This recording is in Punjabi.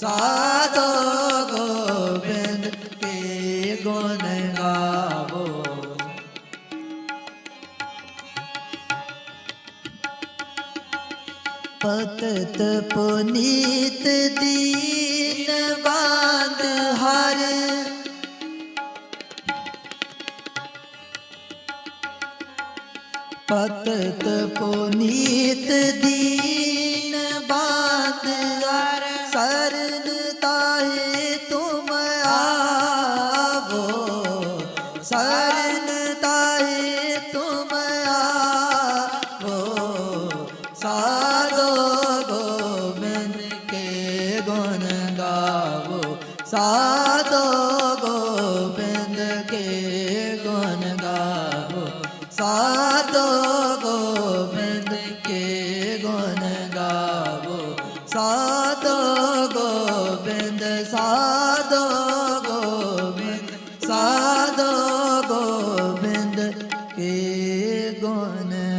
ਸਾਧੋ ਗੋਬਿੰਦ ਪਤਤ ਪੁਨੀਤ ਦੀਨ ਬਾਦ ਹਰ। ਪਤਤ ਪੁਨੀਤ ਸਰਨ ਤਾਏ ਤੁਮ ਆਵੋ ਸਾਧੋ ਗੋਬਿੰਦ ਕੇ ਗੁਣ ਗਾਵੋ ਸਾਧੋ ਗੋਬਿੰਦ ਕੇ ਗੁਣ ਗਾਵੋ ਸਾਧੋ ਗੋਬਿੰਦ ਕੇ ਗੁਣ ਗਾਵੋ ਸਾਧੋ ਗੋਬਿੰਦ ਸਾਧੋ ਗੋਬਿੰਦ ਸਾ gone